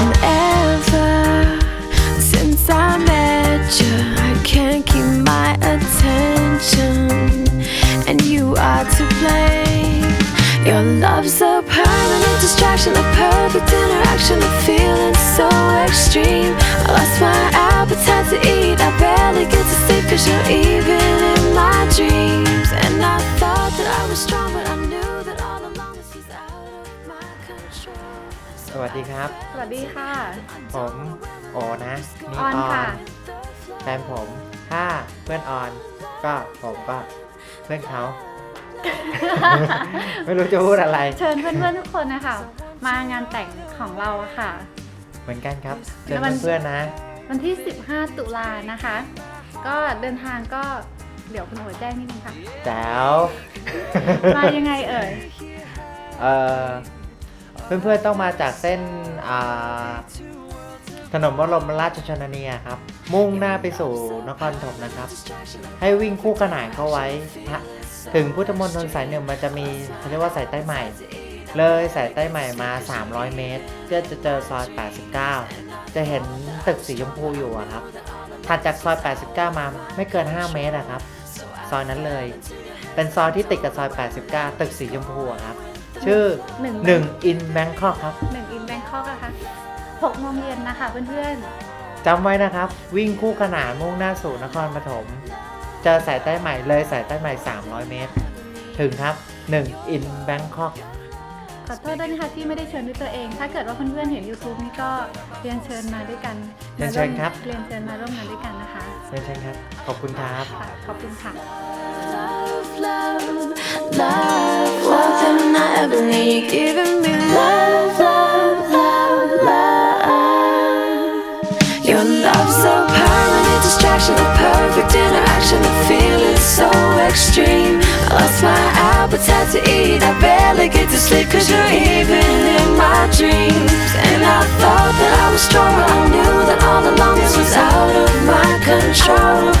And ever since I met you, I can't keep my attention, and you are to blame. Your love's a permanent distraction, a perfect interaction, a feeling so extreme. I lost my appetite to eat, I barely get to sleep cause you're even สวัสดีครับ สวัสดีค่ะ ผมโอนะนี่ออนค่ะแฟนผม ถ้าเพื่อนออน ก็ผมก็เพื่อนเขา ไม่รู้จะพูดอะไร เชิญเพื่อนๆทุกคนนะคะ มางานแต่งของเราอะค่ะ เหมือนกันครับเชิญแล้วมันเพื่อนๆนะ วันที่ 15 ตุลานะคะ ก็เดินทางก็เดี๋ยวคุณโอ๋แจ้งนิดนึงค่ะ แจ๋ว มายังไงเอ่ย เอ่อ เพื่อนๆต้องมาจากเส้นถนนบรมราชชนนีครับ มุ่งหน้าไปสู่นครปฐมนะครับ ให้วิ่งคู่ขนานเข้าไว้ ถึงพุทธมณฑลสายหนึ่งมันจะมีเขาเรียกว่าสายใต้ใหม่ เลยสายใต้ใหม่มา 300 เมตรก็จะเจอซอย 89 จะเห็นตึกสีชมพูอยู่ครับถัดจากซอย 89 มาไม่เกิน 5 เมตรอะครับ ซอยนั้นเลย เป็นซอยที่ติดกับซอย 89 ตึกสีชมพูครับ ชื่อหนึ่ง1 in Bangkok ครับหนึ่งอินแบงคอกนะคะ6โมงเย็นนะคะเพื่อนจำไว้นะครับ วิ่งคู่ขนานมุ่งหน้าสู่นครปฐมเจอสายใต้ใหม่เลยสายใต้ใหม่ 300 เมตร ถึงครับ1 in Bangkok ๆขอโทษด้วยนะคะที่ไม่ได้เชิญด้วยตัวเอง ถ้าเกิดว่าเพื่อนๆเห็น YouTube นี่ก็เรียนเชิญมาด้วยกันเรียนเชิญครับเรียนเชิญมาร่วมงานด้วยกันนะคะเชิญเชิญครับ ขอบคุณครับค่ะขอบคุณค่ะ I need. Giving me love, love, love, love. Your love so permanent distraction, the perfect interaction, the feeling so extreme. I lost my appetite to eat, I barely get to sleep cause you're even in my dreams. And I thought that I was strong, I knew that all along this was out of my control.